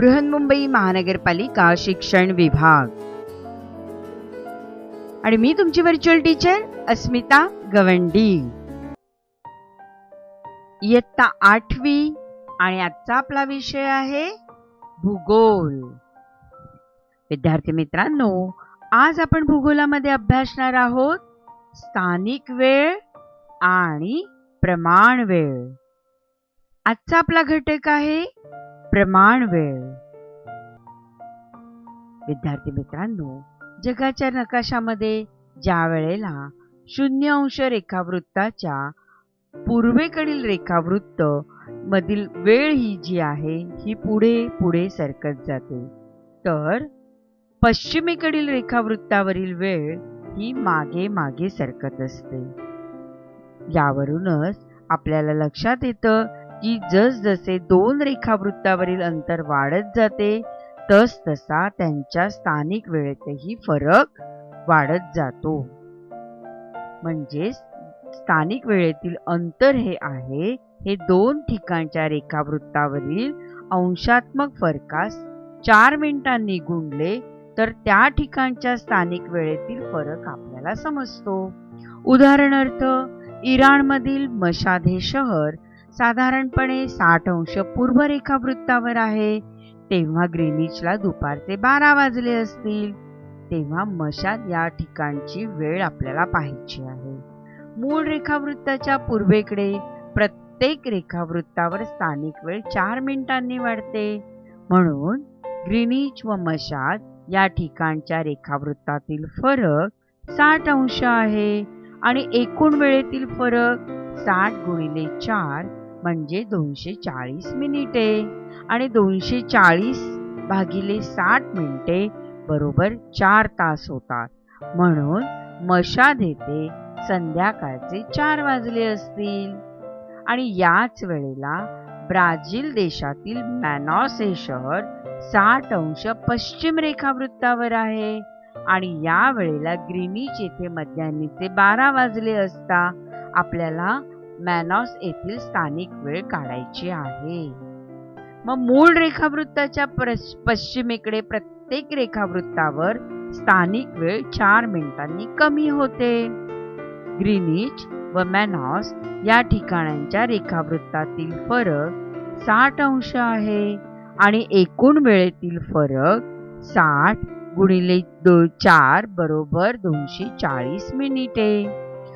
बृहन्मुंबई महानगरपालिका शिक्षण विभाग. आणि मी तुमची व्हर्च्युअल टीचर अस्मिता गवंडी. इयत्ता आठवी आणि आजचा आपला विषय आहे भूगोल. विद्यार्थी मित्रांनो आज आपण भूगोलामध्ये अभ्यासणार आहोत स्थानिक वेळ आणि प्रमाण वेळ. आजचा आपला घटक आहे प्रमाण वेळ. विद्यार्थी मित्रांनो जगाच्या नकाशामध्ये ज्या वेळेला शून्य अंश रेखावृत्ताच्या पूर्वेकडील रेखावृत्त मधील वेळ ही जी आहे ही पुढे पुढे सरकत जाते. तर पश्चिमेकडील रेखावृत्तावरील वेळ ही मागे मागे सरकत असते. यावरूनच आपल्याला लक्षात येतं की जसजसे दोन रेखावृत्तावरील अंतर वाढत जाते तस तसा त्यांच्या स्थानिक वेळेतही फरक वाढत जातो. म्हणजे स्थानिक वेळेतील अंतर हे आहे हे दोन ठिकाणच्या रेखावृत्तावरील अंशात्मक फरकास चार मिनिटांनी गुणले तर त्या ठिकाणच्या स्थानिक वेळेतील फरक आपल्याला समजतो. उदाहरणार्थ इराणमधील मशाधे शहर साधारणपणे साठ अंश पूर्व रेखावृत्तावर आहे. तेव्हा ग्रीनिचला दुपारचे बारा वाजले असतील. तेव्हा मशात या ठिकाणची वेळ आपल्याला पाहायची आहे. मूळ रेखावृत्ताच्या पूर्वेकडे प्रत्येक रेखावृत्तावर स्थानिक वेळ चार मिनिटांनी वाढते. म्हणून ग्रीनिच व मशात या ठिकाणच्या रेखावृत्तातील फरक साठ अंश आहे. आणि एकूण वेळेतील फरक साठ गुणिले चार म्हणजे दोनशे चाळीस मिनिटे. आणि दोनशे चाळीस भागिले साठ मिनिटे बरोबर चार तास होतात. म्हणून मशाद येथे संध्याकाळचे चार वाजले असतील. आणि याच वेळेला ब्राझील देशातील मॅनॉस हे शहर साठ अंश पश्चिम रेखावृत्तावर आहे. आणि या वेळेला ग्रीनिच येथे मध्यान्नीचे बारा वाजले असता आपल्याला मॅनॉस येथील स्थानिक वेळ काढायची आहे. मग मूळ रेखावृत्ताच्या पश्चिमेकडे प्रत्येक रेखावृत्तावर स्थानिक वेळ चार मिनिटांनी कमी होते. ग्रीनिच व मॅनॉस या ठिकाणांच्या रेखावृत्तातील फरक साठ अंश आहे आणि एकूण वेळेतील फरक साठ गुणिले दो चार बरोबर दोनशे चाळीस मिनिटे.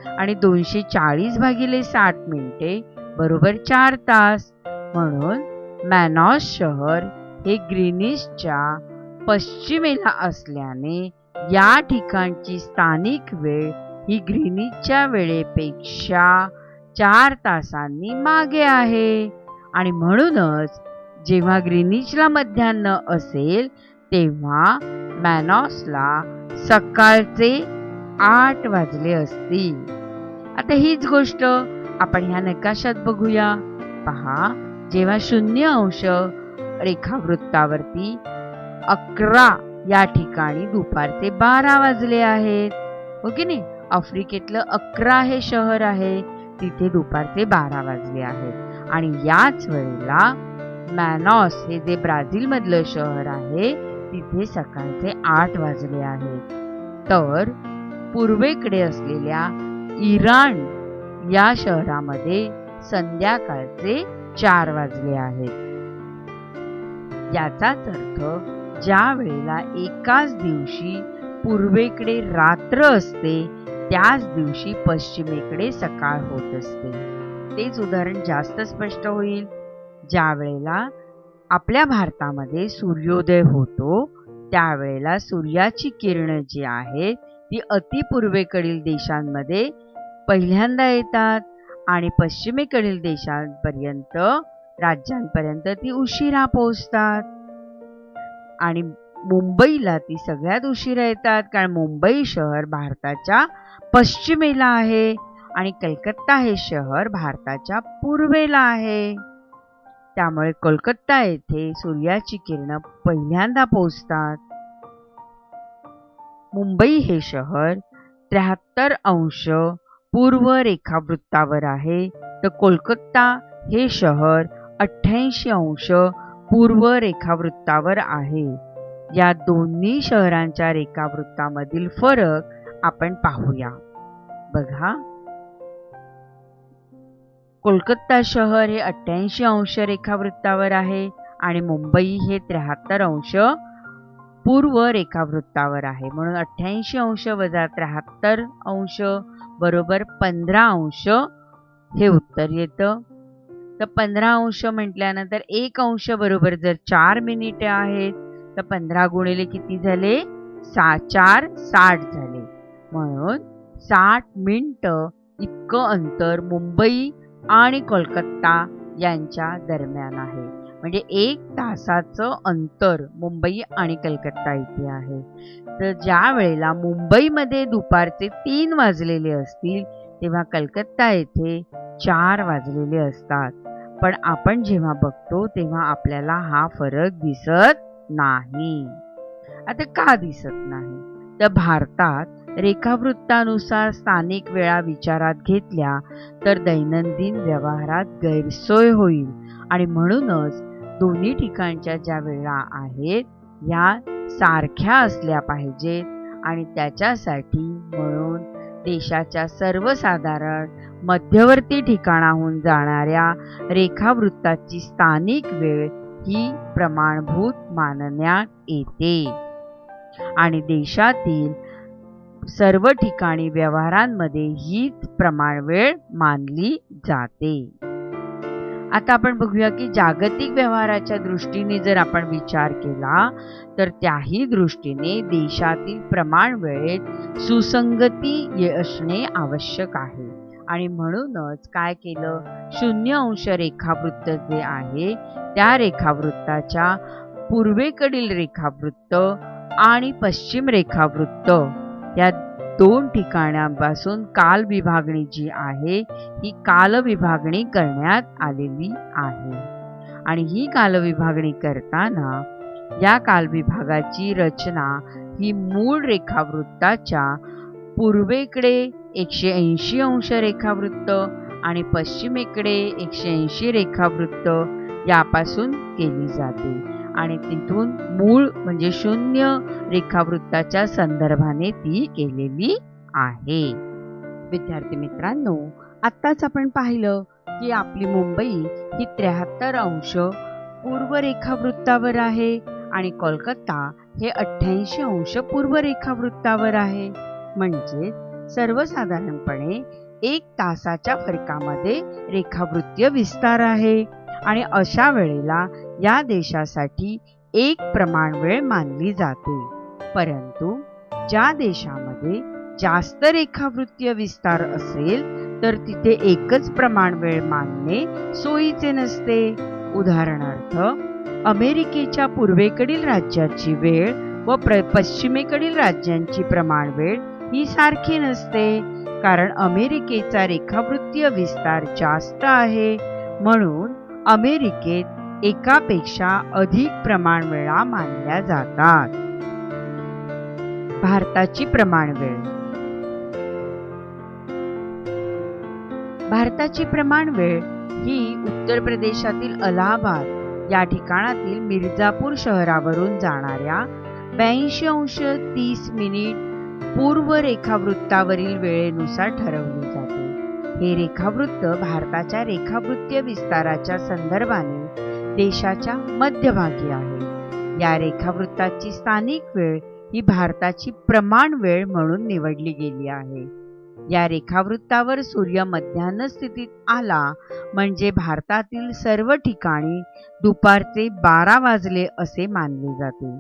आणि दोनशे चाळीस भागिले साठ मिनिटे बरोबर चार तास. म्हणून मॅनॉस शहर हे ग्रीनिसच्या पश्चिमेला असल्याने या ठिकाणची स्थानिक वेळ ही ग्रीनिचच्या वेळेपेक्षा चार तासांनी मागे आहे. आणि म्हणूनच जेव्हा ग्रीनिचला मध्यान्न असेल तेव्हा मॅनॉसला सकाळचे आठ वाजले असतील. आता हीच गोष्ट आपण ह्या नकाशात बघूया. पहा जेव्हा शून्य अंश रेखावृत्तावरती अकरा या ठिकाणी दुपारचे बारा वाजले आहेत. हो की नाही? आफ्रिकेतलं अकरा हे शहर आहे तिथे दुपारचे बारा वाजले आहेत. आणि याच वेळेला मॅनॉस हे जे ब्राझील मधलं शहर आहे तिथे सकाळचे आठ वाजले आहेत. तर पूर्वेकडे असलेल्या इराण या शहरामध्ये संध्याकाळचे चार वाजले आहेत. याचाच अर्थ ज्या वेळेला एकाच दिवशी पूर्वेकडे रात्र असते त्याच दिवशी पश्चिमेकडे सकाळ होत असते. तेच उदाहरण जास्त स्पष्ट होईल. ज्या वेळेला आपल्या भारतामध्ये सूर्योदय होतो त्यावेळेला सूर्याची किरण जी आहेत ती अतिपूर्वेकडील देशांमध्ये पहिल्यांदा येतात आणि पश्चिमेकडील देशांपर्यंत राज्यांपर्यंत ती उशिरा पोहोचतात. आणि मुंबईला ती सगळ्यात उशिरा येतात कारण मुंबई शहर भारताच्या पश्चिमेला आहे आणि कलकत्ता हे शहर भारताच्या पूर्वेला आहे. त्यामुळे कोलकाता येथे सूर्याची किरणं पहिल्यांदा पोहोचतात. मुंबई हे शहर त्र्याहत्तर अंश पूर्व रेखावृत्तावर आहे. तर कोलकाता हे शहर अठ्ठ्याऐंशी अंश पूर्व रेखावृत्तावर आहे. या दोन्ही शहरांच्या रेखावृत्तामधील फरक आपण पाहूया. बघा. कोलकाता शहर हे अठ्ठ्याऐंशी अंश रेखावृत्तावर आहे आणि मुंबई हे त्र्याहत्तर अंश पूर्व रेखावृत्तावर आहे. म्हणून अठ्ठ्याऐंशी अंश वजा त्र्याहत्तर अंश बरोबर पंधरा अंश हे उत्तर येतं. तर पंधरा अंश म्हटल्यानंतर एक अंश बरोबर जर चार मिनिटे आहेत तर पंधरा गुणिले किती झाले? सा चार साठ झाले. म्हणून साठ मिनटं इतकं अंतर मुंबई आणि कोलकाता यांच्या दरम्यान आहे. म्हणजे एक तासाचं अंतर मुंबई आणि कलकत्ता इथे आहे. तर ज्या वेळेला मुंबईमध्ये दुपारचे तीन वाजलेले असतील तेव्हा कलकत्ता येथे चार वाजलेले असतात. पण आपण जेव्हा बघतो तेव्हा आपल्याला हा फरक दिसत नाही. आता का दिसत नाही? तर भारतात रेखावृत्तानुसार स्थानिक वेळा विचारात घेतल्या तर दैनंदिन व्यवहारात गैरसोय होईल. आणि म्हणूनच दोन्ही ठिकाणच्या ज्या वेळा आहेत या सारख्या असल्या पाहिजेत. आणि त्याच्यासाठी म्हणून देशाच्या सर्वसाधारण मध्यवर्ती ठिकाणाहून जाणाऱ्या रेखावृत्ताची स्थानिक वेळ ही प्रमाणभूत मानण्यात येते. आणि देशातील सर्व ठिकाणी व्यवहारांमध्ये हीच प्रमाणवेळ मानली जाते. आता आपण बघूया की जागतिक व्यवहाराच्या दृष्टीने जर आपण विचार केला तर त्याही दृष्टीने देशातील प्रमाण वेळेत सुसंगती असणे आवश्यक आहे. आणि म्हणूनच काय केलं? शून्य अंश रेखावृत्त जे आहे त्या रेखावृत्ताच्या पूर्वेकडील रेखावृत्त आणि पश्चिम रेखावृत्त या दोन ठिकाणांपासून काल विभागणी जी आहे ही काल विभागणी करण्यात आलेली आहे. आणि ही काल विभागणी करताना या काल विभागाची रचना ही मूळ रेखावृत्ताच्या पूर्वेकडे एकशे ऐंशी अंश रेखावृत्त आणि पश्चिमेकडे एकशे ऐंशी रेखावृत्त यापासून केली जाते. आणि तिथून मूळ म्हणजे शून्य रेखावृत्ताच्या संदर्भाने ती केलेली आहे. विद्यार्थी मित्रांनो आत्ताच आपण पाहिलं की आपली मुंबई ही त्र्याहत्तर अंश पूर्व रेखावृत्तावर आहे आणि कोलकाता हे अठ्ठ्याऐंशी अंश पूर्व रेखावृत्तावर आहे. म्हणजे सर्वसाधारणपणे एक तासाच्या फरकामध्ये रेखावृत्तीय विस्तार आहे. आणि अशा वेळेला या देशासाठी एक प्रमाण वेळ मानली जाते. परंतु ज्या देशामध्ये जास्त रेखावृत्तीय विस्तार असेल तर तिथे एकच प्रमाण वेळ मानणे सोयीचे नसते. उदाहरणार्थ अमेरिकेच्या पूर्वेकडील राज्याची वेळ व प्र पश्चिमेकडील राज्यांची प्रमाण वेळ ही सारखी नसते कारण अमेरिकेचा रेखावृत्तीय विस्तार जास्त आहे. म्हणून अमेरिकेत एकापेक्षा अधिक प्रमाण वेळा मानल्या जातात. भारताची प्रमाणवेळ. भारताची प्रमाणवेळ ही उत्तर प्रदेशातील अलाहाबाद या ठिकाणातील मिर्जापूर शहरावरून जाणाऱ्या ब्याऐंशी अंश तीस मिनिट पूर्व रेखावृत्तावरील वेळेनुसार ठरवली हे रेखावृत्त भारताच्या रेखावृत्तीय विस्ताराच्या संदर्भाने देशाच्या मध्यभागी आहे. या रेखावृत्ताची स्थानिक वेळ ही भारताची प्रमाण वेळ म्हणून निवडली गेली आहे. या रेखावृत्तावर सूर्य मध्यान्ह स्थितीत आला म्हणजे भारतातील सर्व ठिकाणी दुपारचे बारा वाजले असे मानले जाते.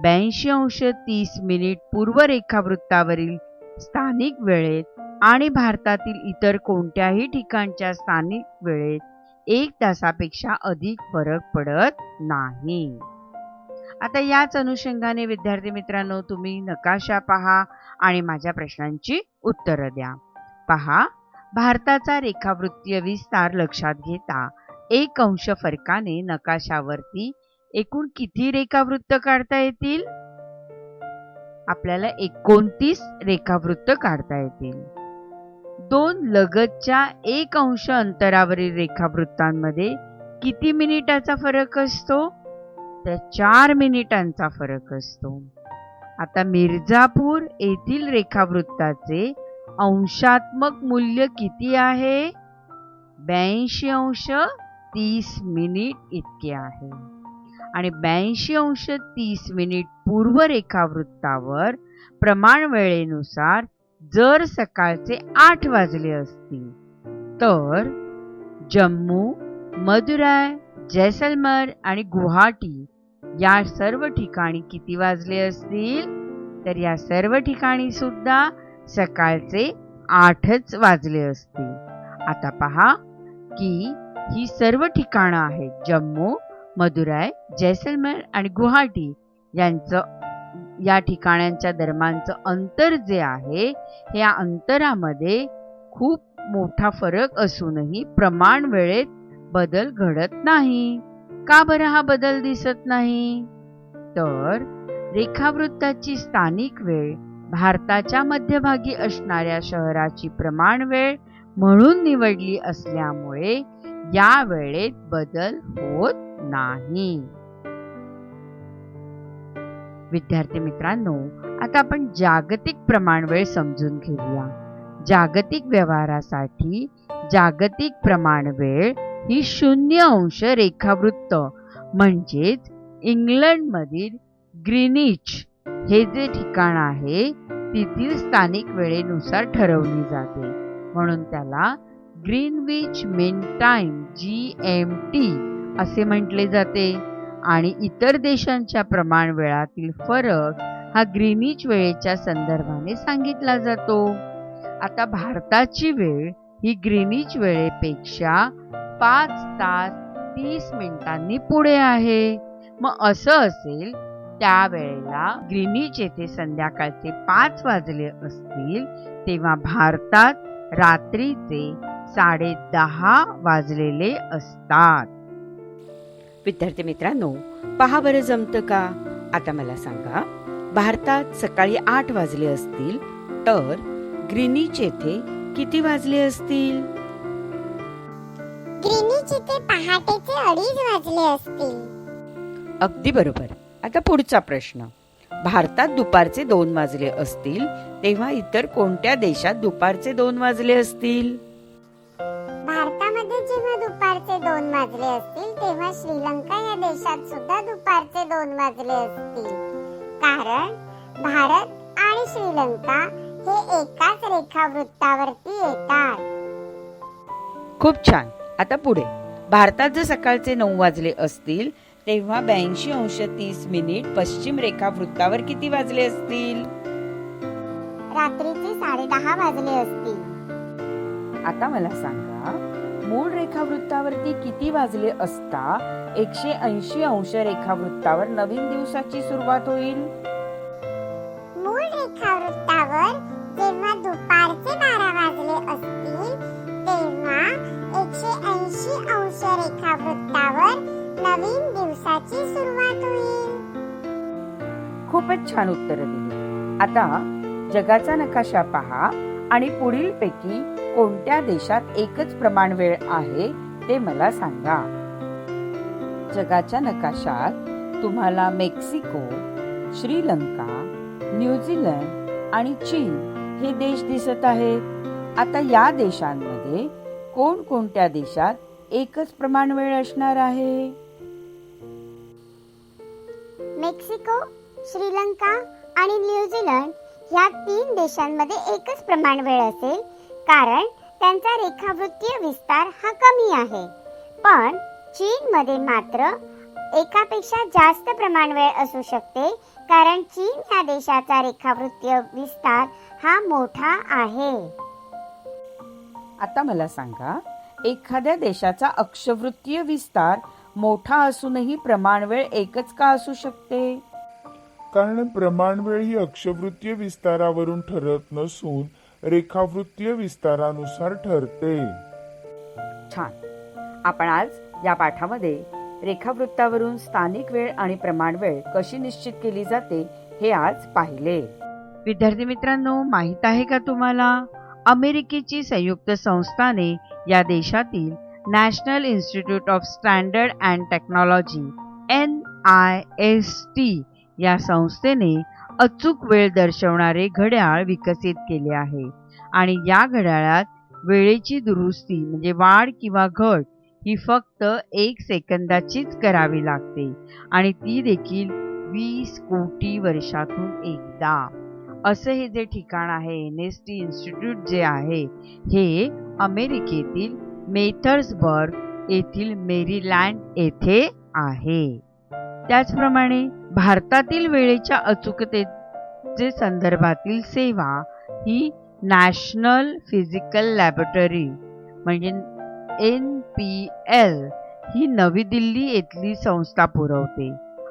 ब्याऐंशी अंश तीस मिनिट पूर्व रेखावृत्तावरील स्थानिक वेळेत आणि भारतातील इतर कोणत्याही ठिकाणच्या स्थानिक वेळेत एक तासापेक्षा अधिक फरक पडत नाही. आता याच अनुषंगाने विद्यार्थी मित्रांनो तुम्ही नकाशा पहा आणि माझ्या प्रश्नांची उत्तरं द्या. पहा भारताचा रेखावृत्तीय विस्तार लक्षात घेता एक अंश फरकाने नकाशावरती एकूण किती रेखावृत्त काढता येतील? आपल्याला एकोणतीस रेखावृत्त काढता येतील. दोन लगतच्या एक अंश अंतरावरील रेखावृत्तांमध्ये किती मिनिटाचा फरक असतो? तर चार मिनिटांचा फरक असतो. आता मिर्झापूर येथील रेखावृत्ताचे अंशात्मक मूल्य किती आहे? ब्याऐंशी अंश तीस मिनिट इतके आहे. आणि ब्याऐंशी अंश तीस मिनिट पूर्व रेखावृत्तावर प्रमाण वेळेनुसार जर सकाळचे आठ वाजले असतील तर जम्मू मदुराय जैसलमेर आणि गुवाहाटी या सर्व ठिकाणी किती वाजले असतील? तर या सर्व ठिकाणी सुद्धा सकाळचे आठच वाजले असतील. आता पहा की ही सर्व ठिकाणं आहेत जम्मू मदुराय जैसलमेर आणि गुवाहाटी यांचं या ठिकाणांच्या दरम्यानचं अंतर जे आहे या अंतरामध्ये खूप मोठा फरक असूनही प्रमाण वेळेत बदल घडत नाही. का बरं हा बदल दिसत नाही? तर रेखावृत्ताची स्थानिक वेळ भारताच्या मध्यभागी असणाऱ्या शहराची प्रमाण वेळ म्हणून निवडली असल्यामुळे या वेळेत बदल होत नाही. विद्यार्थी मित्रांनो आता आपण जागतिक प्रमाणवेळ समजून घेऊया. जागतिक व्यवहारासाठी जागतिक प्रमाणवेळ ही शून्य अंश रेखावृत्त म्हणजेच इंग्लंडमधील ग्रीनिच हे जे ठिकाण आहे तेथील स्थानिक वेळेनुसार ठरवली जाते. म्हणून त्याला Greenwich mean time G M T असे म्हटले जाते. आणि इतर देशांच्या प्रमाण वेळातील फरक हा ग्रीनिच वेळेच्या संदर्भाने सांगितला जातो. आता भारताची वेळ ही ग्रीनिच वेळेपेक्षा पाच तास तीस मिनिटांनी पुढे आहे. मग असं असेल त्यावेळेला ग्रीनिच येथे संध्याकाळचे पाच वाजले असतील तेव्हा भारतात रात्रीचे साडे दहा वाजलेले असतात. विद्यार्थी मित्रांनो पहा बरं जमतं का? आता मला सांगा भारतात सकाळी आठ वाजले असतील तर ग्रीनिच येथे किती वाजले असतील? ग्रीनिच इथे पहाटेचे अडीच वाजले असतील. अगदी बरोबर. आता पुढचा प्रश्न. भारतात दुपारचे दोन वाजले असतील तेव्हा इतर कोणत्या देशात दुपारचे दोन वाजले असतील? तेव्हा श्रीलंका या देशात सुद्धा दुपारचे दोन वाजले असतील. कारण भारत आणि श्रीलंका हे एकाच रेखावृत्तावरती येतात. खूप छान. आता पुढे. भारतात जर सकाळचे नऊ वाजले असतील तेव्हा ब्याऐंशी अंश तीस मिनिट पश्चिम रेखा वृत्तावर किती वाजले असतील? रात्रीचे साडे दहा वाजले असतील. आता मला सांगा. मूळ रेखावृत्तावरती किती वाजले असता? एकशे ऐंशी अंश रेखावृत्तावर नवीन दिवसाची सुरुवात होईल. मूळ रेखावृत्तावर जेव्हा दुपारचे बारा वाजले असतील तेव्हा एकशे ऐंशी अंश रेखावृत्तावर नवीन दिवसाची सुरुवात होईल. खूपच छान उत्तर दिली. आता जगाचा नकाशा पहा आणि पुढील पैकी कोणत्या देशात एकच प्रमाण वेळ आहे ते मला सांगा. जगाच्या नकाशात तुम्हाला मेक्सिको श्रीलंका न्यूझीलंड आणि चीन हे देश दिसत आहेत. आता या देशांमध्ये कोणकोणत्या देशात एकच प्रमाण वेळ असणार आहे? मेक्सिको श्रीलंका आणि न्यूझीलंड या तीन देशांमध्ये एकच प्रमाण वेळ असेल कारण त्यांचा रेखावृत्तीय विस्तार हा कमी आहे. पण चीन मध्ये मात्र एकापेक्षा जास्त प्रमाण वेळ असू शकते कारण चीन या देशाचा रेखावृत्तीय विस्तार हा मोठा आहे. आता मला सांगा एखाद्या देशाचा अक्षवृत्तीय विस्तार मोठा असूनही प्रमाणवेळ एकच का असू शकते? कारण प्रमाणवेळ ही अक्षवृत्तीय विस्तारावरून ठरत नसून रेखावृत्तीय विस्तारानुसार ठरते. छान. आपण आज या पाठामध्ये रेखावृत्तावरून स्थानिक वेळ आणि प्रमाणवेळ कशी निश्चित केली जाते हे आज पाहिले. विद्यार्थी मित्रांनो माहीत आहे का तुम्हाला? अमेरिकेची संयुक्त संस्थाने या देशातील National Institute of Standard and Technology N I S T या संस्थेने अचूक वेळ दर्शवणारे घड्याळ विकसित केले आहे. आणि या घड्याळात वेळेची दुरुस्ती म्हणजे वाढ किंवा घट ही फक्त एक सेकंदाचीच करावी लागते. आणि ती देखील वीस कोटी वर्षातून एकदा. असं हे जे ठिकाण आहे एन एस टी इन्स्टिट्यूट जे आहे हे अमेरिकेतील मेथर्सबर्ग येथील मेरीलँड येथे आहे. त्याचप्रमाणे भारतातील वेळेच्या अचूकतेचे संदर्भातील सेवा ही नॅशनल फिजिकल लॅबोरेटरी म्हणजे एन पी एल ही नवी दिल्ली येथली संस्था पुरवते.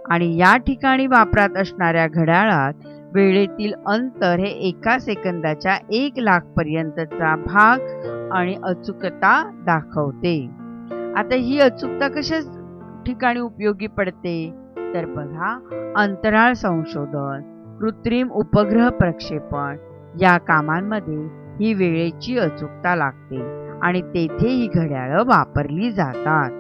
आणि या ठिकाणी वापरात असणाऱ्या घड्याळात वेळेतील अंतर हे एका सेकंदाच्या एक लाख पर्यंतचा भाग आणि अचूकता दाखवते. आता ही अचूकता कशा ठिकाणी उपयोगी पडते? तर बघा अंतराळ संशोधन कृत्रिम उपग्रह प्रक्षेपण या कामांमध्ये ही वेळेची अचूकता लागते आणि तेथे ही घड्याळं वापरली जातात.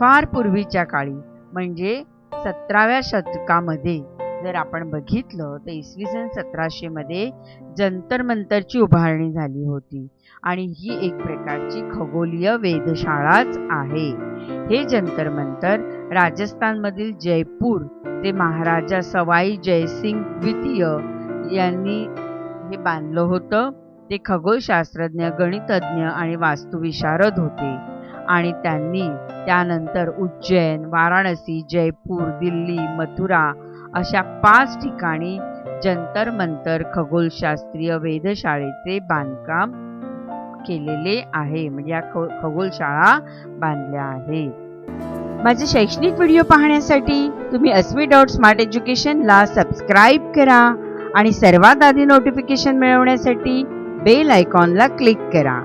फार पूर्वीच्या काळी म्हणजे सतराव्या शतकामध्ये जर आपण बघितलं तर इसवी सन सतराशेमध्ये जंतर मंतरची उभारणी झाली होती. आणि ही एक प्रकारची खगोलीय वेधशाळाच आहे. हे जंतर मंतर राजस्थानमधील जयपूर ते महाराजा सवाई जयसिंग द्वितीय यांनी हे बांधलं होतं. ते खगोलशास्त्रज्ञ गणितज्ञ आणि वास्तुविशारद होते. आणि त्यांनी त्यानंतर उज्जैन वाराणसी जयपूर दिल्ली मथुरा अशा पाच ठिकाणी जंतर मंतर खगोलशास्त्रीय वेधशाळेचे बांधकाम केलेले आहे. म्हणजे या ख- खगोलशाळा बांधल्या आहेत. माझे शैक्षणिक व्हिडिओ पाहण्यासाठी तुम्ही अस्मी डॉट स्मार्ट एज्युकेशनला सबस्क्राईब करा आणि सर्वात आधी नोटिफिकेशन मिळवण्यासाठी बेल आयकॉनला क्लिक करा.